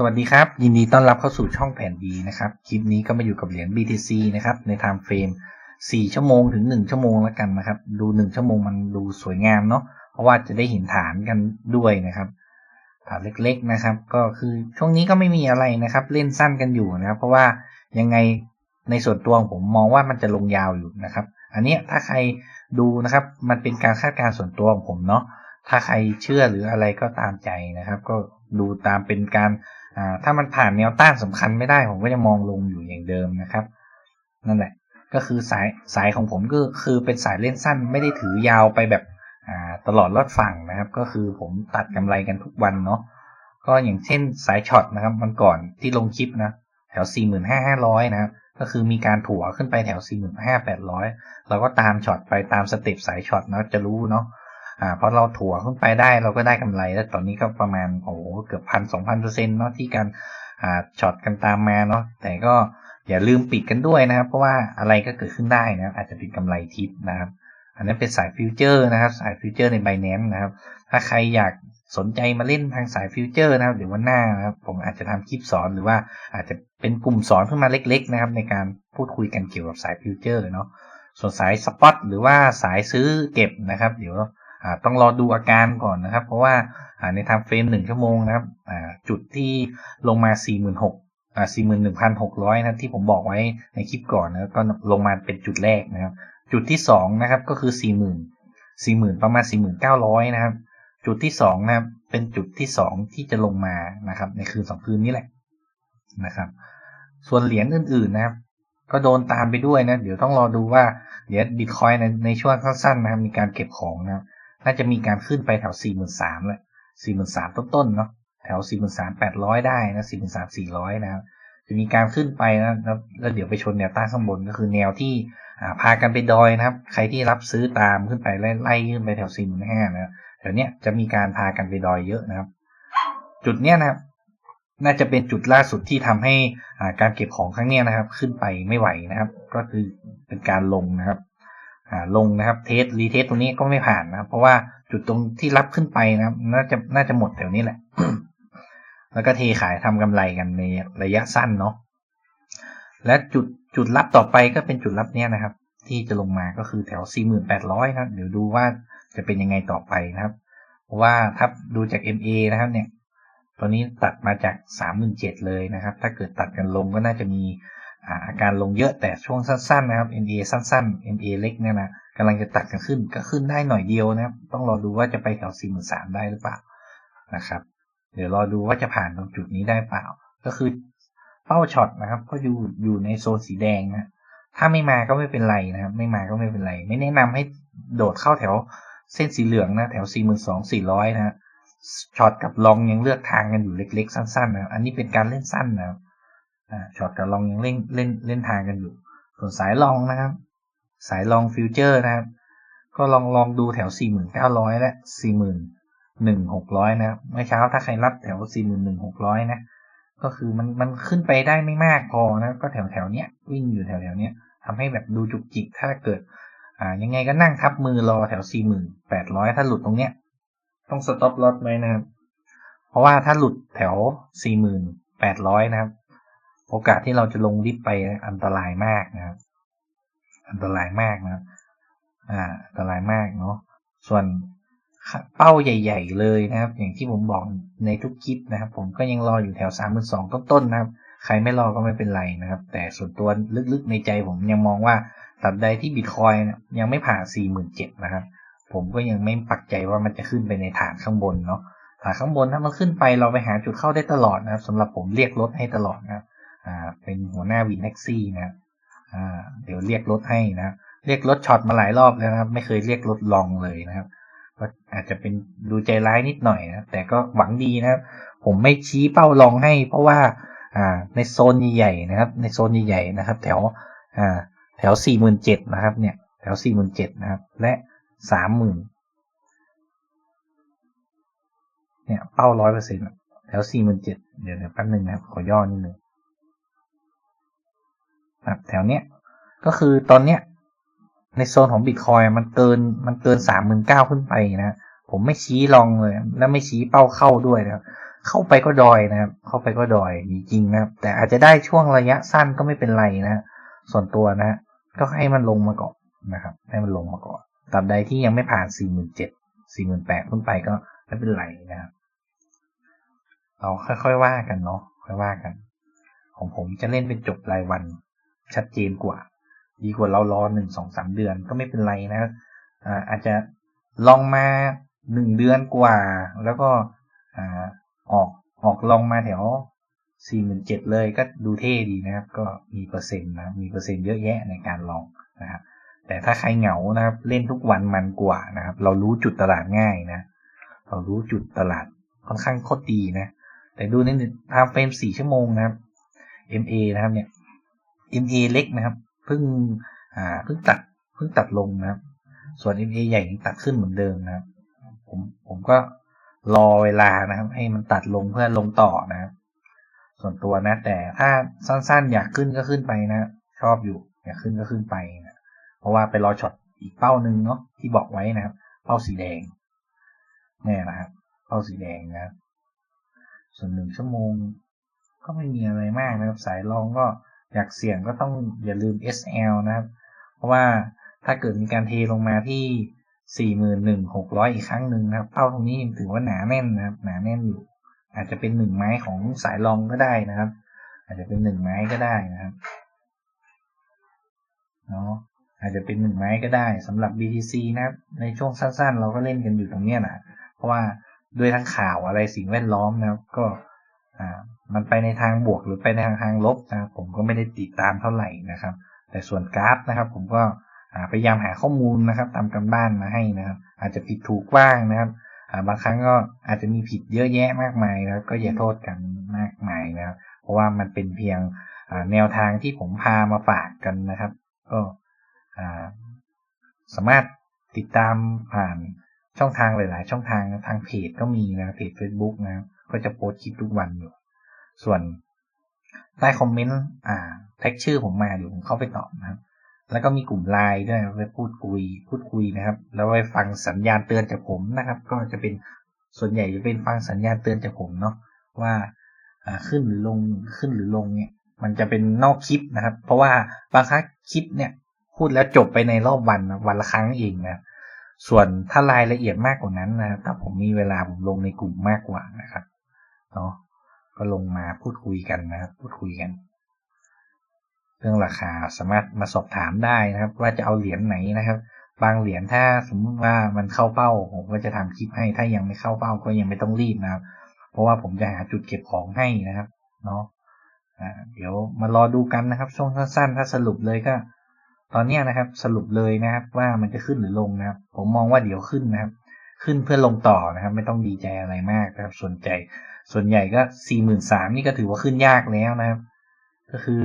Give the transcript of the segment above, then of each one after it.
สวัสดีครับ ยินดีต้อนรับเข้าสู่ช่องแผนดีนะครับ คลิปนี้ก็มาอยู่กับเหรียญ BTC นะครับ ใน time frame 4 ชั่วโมงถึง 1 ชั่วโมงแล้วกันนะครับ ดู 1 ชั่วโมงมันดูสวยงามเนาะเพราะว่าจะได้เห็นฐานกันด้วยนะครับฐานเล็กๆนะครับ ก็คือช่วงนี้ก็ไม่มีอะไรนะครับ เล่นสั้นกันอยู่นะครับ เพราะว่ายังไงในส่วนตัวผมมองว่ามันจะลงยาวอยู่นะครับ อันนี้ถ้าใครดูนะครับ มันเป็นการคาดการณ์ส่วนตัวของผมเนาะถ้าใครเชื่อหรืออะไรก็ตามใจนะครับ ก็ดูตามเป็นการ ถ้ามันผ่านแนวต้านสำคัญไม่ได้ผมก็จะมองลงอยู่อย่างเดิมนะครับ นั่นแหละ ก็คือสายสายของผมก็คือเป็นสายเล่นสั้นไม่ได้ถือยาวไปแบบตลอดรอดฝั่งนะครับ ก็คือผมตัดกำไรกันทุกวันเนาะก็อย่างเช่นสายช็อตนะครับมันก่อนที่ลงคลิปนะแถว 45,500 นะครับ ก็คือมีการถั่วขึ้นไปแถว 45,800 เราก็ตามช็อตไปตามสเต็ปสายช็อตนะจะรู้เนาะ อ่าพอเราถั่วขึ้นไปได้เราก็ได้กำไร แล้วตอนนี้ก็ประมาณโอ้โหเกือบพันสองพันเปอร์เซ็นต์เนาะที่การอ่าช็อตกันตามมาเนาะแต่ก็อย่าลืมปิดกันด้วยนะครับ เพราะว่าอะไรก็เกิดขึ้นได้นะอาจจะเป็นกำไรทิปนะครับ อันนั้นเป็นสายฟิวเจอร์นะครับ สายฟิวเจอร์ใน b บแนนนะครับ ถ้าใครอยากสนใจมาเล่นทางสายฟิวเจอร์นะครับเดี๋ยววันหน้านะครับผมอาจจะทำคลิปสอนหรือว่าอาจจะเป็นกลุ่มสอนขึ้นมาเล็ก ๆ นะครับ ในการพูดคุยกันเกี่ยวกับสายฟิวเจอร์เนาะส่วนสายสปอตหรือว่าสายซื้อเก็บนะครับ เดี๋ยว ต้องรอดูอาการก่อนนะครับ เพราะว่าในทำเฟรมหนึ่งชั่วโมงนะครับจุดที่ลงมา 4 6 0 0 41,600 นะที่ผมบอกไว้ในคลิปก่อนนะก็ลงมาเป็นจุดแรกนะครับ จุดที่2นะครับก็คือ 40,000 40,000 ประมาณ 4,900 นะครับ จุดที่2นะครับเป็นจุดที่ 2 ที่จะลงมานะครับ ในคืน 2 คืนนี้แหละนะครับ ส่วนเหรียญอื่นๆนะครับ ก็โดนตามไปด้วยนะ เดี๋ยวต้องรอดูว่าเดี๋ยวบิตคอยในในช่วงสั้นๆนะครับ มีการเก็บของนะครับ น่าจะมีการขึ้นไปแถว4 3 0 0 0แหละ4 3 0 0 0ต้นๆเนาะแถว4 3 8 0 0ได้นะ4 3 4 0 0นะครับจะมีการขึ้นไปนะแล้วเดี๋ยวไปชนแนวต้านข้างบนก็คือแนวที่พากันไปดอยนะครับ ใครที่รับซื้อตามขึ้นไปไล่ขึ้นไปแถว4 5 0 0 0นะแถวเนี้ยจะมีการพากันไปดอยเยอะนะครับ จุดเนี้ยนะครับน่าจะเป็นจุดล่าสุดที่ทำให้การเก็บของครั้งนี้นะครับ ขึ้นไปไม่ไหวนะครับ ก็คือเป็นการลงนะครับ ลงนะครับเทสรีเทสตรงนี้ก็ไม่ผ่านนะครับเพราะว่าจุดตรงที่รับขึ้นไปนะครับ น่าจะน่าจะหมดแถวนี้แหละ แล้วก็เทขายทำกำไรกันในระยะสั้นเนาะและจุดจุดรับต่อไปก็เป็นจุดรับเนี้ยนะครับ ที่จะลงมาก็คือแถว 4,800นะเดี๋ยวดูว่าจะเป็นยังไงต่อไปนะครับ เพราะว่าถ้าดูจาก MA นะครับเนี่ย ตอนนี้ตัดมาจาก3,700เลยนะครับ ถ้าเกิดตัดกันลงก็น่าจะมี อาการลงเยอะแต่ช่วงสั้นๆนะครับ MA สั้นๆ MA เล็กเนี่ยนะกำลังจะตัดกันขึ้นก็ขึ้นได้หน่อยเดียวนะครับ ต้องรอดูว่าจะไปแถว4 3 0 0ได้หรือเปล่านะครับ เดี๋ยวรอดูว่าจะผ่านตรงจุดนี้ได้เปล่า ก็คือเป้าช็อตนะครับ ก็อยู่อยู่ในโซนสีแดงนะถ้าไม่มาก็ไม่เป็นไรนะครับ ไม่มาก็ไม่เป็นไร ไม่แนะนำให้โดดเข้าแถวเส้นสีเหลืองนะแถว 42,400นะช็อตกับลองยังเลือกทางกันอยู่เล็ก ๆ สั้นๆนะอันนี้เป็นการเล่นสั้นนะครับ ช็อตกับลองยังเล่นเล่นเล่นทางกันอยู่ ส่วนสายลองนะครับ สายลองฟิวเจอร์นะครับ ก็ลองลองดูแถว 4,900 และ 41,600 นะครับเมื่อเช้าถ้าใครรับแถว 41,600 นะ ก็คือมันมันขึ้นไปได้ไม่มากพอนะก็แถวแถวเนี้ยวิ่งอยู่แถวแถวเนี้ยทำให้แบบดูจุกจิกถ้าเกิด อ่ายังไงก็นั่งทับมือรอแถว 4,800 ถ้าหลุดตรงเนี้ยต้องสต็อปลอตไหมนะครับ เพราะว่าถ้าหลุดแถว 4,800 นะครับ โอกาสที่เราจะลงลิฟต์ไปอันตรายมากนะครับ อันตรายมากนะอ่าอันตรายมากเนาะส่วนเป้าใหญ่ ๆ เลยนะครับ อย่างที่ผมบอกในทุกคลิปนะครับ ผมก็ยังรออยู่แถวสามหมื่นสองต้นๆนะครับ ใครไม่รอก็ไม่เป็นไรนะครับ แต่ส่วนตัวลึกๆในใจผมยังมองว่าตัดใดที่บิตคอยยังไม่ผ่านสี่หมื่นเจ็ดนะครับ ผมก็ยังไม่ปักใจว่ามันจะขึ้นไปในฐานข้างบนเนาะฐานข้างบนถ้ามันขึ้นไปเราไปหาจุดเข้าได้ตลอดนะครับสำหรับผมเรียกรถให้ตลอดนะครับ เป็นหัวหน้าวินแท็กซี่นะเดี๋ยวเรียกรถให้นะเรียกรถช็อตมาหลายรอบแล้วนะครับ ไม่เคยเรียกรถลองเลยนะครับก็อาจจะเป็นดูใจร้ายนิดหน่อยนะแต่ก็หวังดีนะครับ ผมไม่ชี้เป้าลองให้ เพราะว่าอ่าในโซนใหญ่ๆนะครับ ในโซนใหญ่ๆนะครับ แถวอ่าแถวสี่หมื่นเจ็ดนะครับ เนี่ย แถวสี่หมื่นเจ็ดนะครับ และสามหมื่นเนี่ย เป้าร้อยเปอร์เซ็นต์แถวสี่หมื่นเจ็ดเดี๋ยวเดี๋ยวแป๊บนึงนะครับ ขอย่อนิดนึง แถวเนี้ยก็คือตอนเนี้ยในโซนของบิตคอยมันเกินมันเกินสามหมื่นเก้าขึ้นไปนะผมไม่ชี้ลองเลย แล้วไม่ชี้เป้าเข้าด้วยนะครับ เข้าไปก็ดอยนะครับ เข้าไปก็ดอยจริงนะครับ แต่อาจจะได้ช่วงระยะสั้นก็ไม่เป็นไรนะส่วนตัวนะก็ให้มันลงมาก่อนนะครับ ให้มันลงมาก่อนตราบใดที่ยังไม่ผ่าน47 48ขึ้นไปก็ไม่เป็นไรนะครับเราค่อยๆว่ากันเนาะค่อยว่ากัน ของผมจะเล่นเป็นจบรายวัน ชัดเจนกว่า ดีกว่าเรารอหนึ่งสองสามเดือนก็ไม่เป็นไรนะอาจจะลองมาหนึ่งเดือนกว่า แล้วก็อออกออกลองมาแถวสี่หมื่นเจ็ดเลยก็ดูเท่ดีนะครับ ก็มีเปอร์เซ็นต์นะมีเปอร์เซ็นต์เยอะแยะในการลองนะครับแต่ถ้าใครเหงานะครับ เล่นทุกวันมันกว่านะครับ เรารู้จุดตลาดง่ายนะ เรารู้จุดตลาดค่อนข้างโคตรดีนะ แต่ดูในทางเฟรมสี่ชั่วโมงนะครับ MA นะครับเนี่ย MA เล็กนะครับเพิ่งอ่าเพิ่งตัดเพิ่งตัดลงนะครับ ส่วน MA ใหญ่ยังตัดขึ้นเหมือนเดิมนะครับ ผมผมก็รอเวลานะครับ ให้มันตัดลงเพื่อลงต่อนะครับ ส่วนตัวนะ แต่ถ้าสั้นๆ อยากขึ้นก็ขึ้นไปนะ ชอบอยู่ อยากขึ้นก็ขึ้นไปนะเพราะว่าไปรอช็อตอีกเป้าหนึ่งเนาะที่บอกไว้นะครับ เป้าสีแดงเนี่ยนะครับ เป้าสีแดงนะครับ ส่วนหนึ่งชั่วโมง ก็ไม่มีอะไรมากนะครับ สายรองก็ อยากเสี่ยงก็ต้องอย่าลืม SL นะครับ เพราะว่าถ้าเกิดมีการเทลงมาที่ 41,600 อีกครั้งหนึ่งนะครับเป้าตรงนี้ยังถือว่าหนาแน่นนะครับ หนาแน่นอยู่ อาจจะเป็นหนึ่งไม้ของสายรองก็ได้นะครับ อาจจะเป็นหนึ่งไม้ก็ได้นะครับเนาะอาจจะเป็นหนึ่งไม้ก็ได้สำหรับ BTC นะครับ ในช่วงสั้นๆ เราก็เล่นกันอยู่ตรงเนี้ยนะเพราะว่าด้วยทั้งข่าวอะไรสิ่งแวดล้อมนะครับ ก็อ่า มันไปในทางบวกหรือไปในทางทางลบนะครับผมก็ไม่ได้ติดตามเท่าไหร่นะครับ แต่ส่วนกราฟนะครับ ผมก็พยายามหาข้อมูลนะครับตามกันบ้านมาให้นะครับ อาจจะผิดถูกบ้างนะครับบางครั้งก็อาจจะมีผิดเยอะแยะมากมายนะครับ ก็อย่าโทษกันมากมายนะครับ เพราะว่ามันเป็นเพียงแนวทางที่ผมพามาฝากกันนะครับ ก็สามารถติดตามผ่านช่องทางหลาย ๆ ช่องทางทางเพจก็มีนะเพจ Facebook นะครับก็จะโพสต์คลิปทุกวันอยู่ ส่วนใต้คอมเมนต์อ่าแท็กชื่อผมมาเดี๋ยวผมเข้าไปตอบนะครับ แล้วก็มีกลุ่มไลน์ด้วยไปพูดคุย พูดคุยนะครับ แล้วไปฟังสัญญาณเตือนจากผมนะครับ ก็จะเป็นส่วนใหญ่จะเป็นฟังสัญญาณเตือนจากผมเนาะว่าขึ้นหรือลงขึ้นหรือลงเนี่ย มันจะเป็นนอกคลิปนะครับ เพราะว่าบางครั้งคลิปเนี่ย พูดแล้วจบไปในรอบวันวันละครั้งเองนะส่วนถ้ารายละเอียดมากกว่านั้นนะครับถ้าผมมีเวลาผมลงในกลุ่มมากกว่านะครับเนาะ ก็ลงมาพูดคุยกันนะครับ พูดคุยกัน เรื่องราคาสามารถมาสอบถามได้นะครับ ว่าจะเอาเหรียญไหนนะครับ บางเหรียญถ้าสมมติว่ามันเข้าเป้า ผมก็จะทำคลิปให้ ถ้ายังไม่เข้าเป้าก็ยังไม่ต้องรีบนะครับ เพราะว่าผมจะหาจุดเก็บของให้นะครับ เนาะเดี๋ยวมารอดูกันนะครับช่วงสั้นๆ ถ้าสรุปเลยก็ ตอนนี้นะครับ สรุปเลยนะครับ ว่ามันจะขึ้นหรือลงนะครับ ผมมองว่าเดี๋ยวขึ้นนะครับ ขึ้นเพื่อลงต่อนะครับ ไม่ต้องดีใจอะไรมากนะครับ สนใจ ส่วนใหญ่ก็สี่หมื่นสามนี่ก็ถือว่าขึ้นยากแล้วนะครับ ก็คือ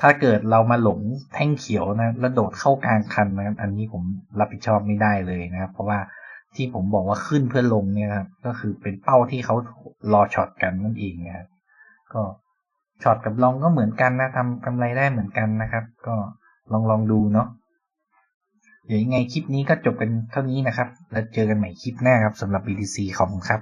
ถ้าเกิดเรามาหลงแท่งเขียวนะแล้วโดดเข้ากลางคันนะครับอันนี้ผมรับผิดชอบไม่ได้เลยนะครับ เพราะว่าที่ผมบอกว่าขึ้นเพื่อลงเนี่ยครับก็คือเป็นเป้าที่เขารอช็อตกันนั่นเองนะครับก็ช็อตกับลองก็เหมือนกันนะทำกำไรได้เหมือนกันนะครับ ก็ลองลองดูเนาะเดี๋ยวยังไงคลิปนี้ก็จบกันเท่านี้นะครับ แล้วเจอกันใหม่คลิปหน้าครับสำหรับ BTC ขอบคุณครับ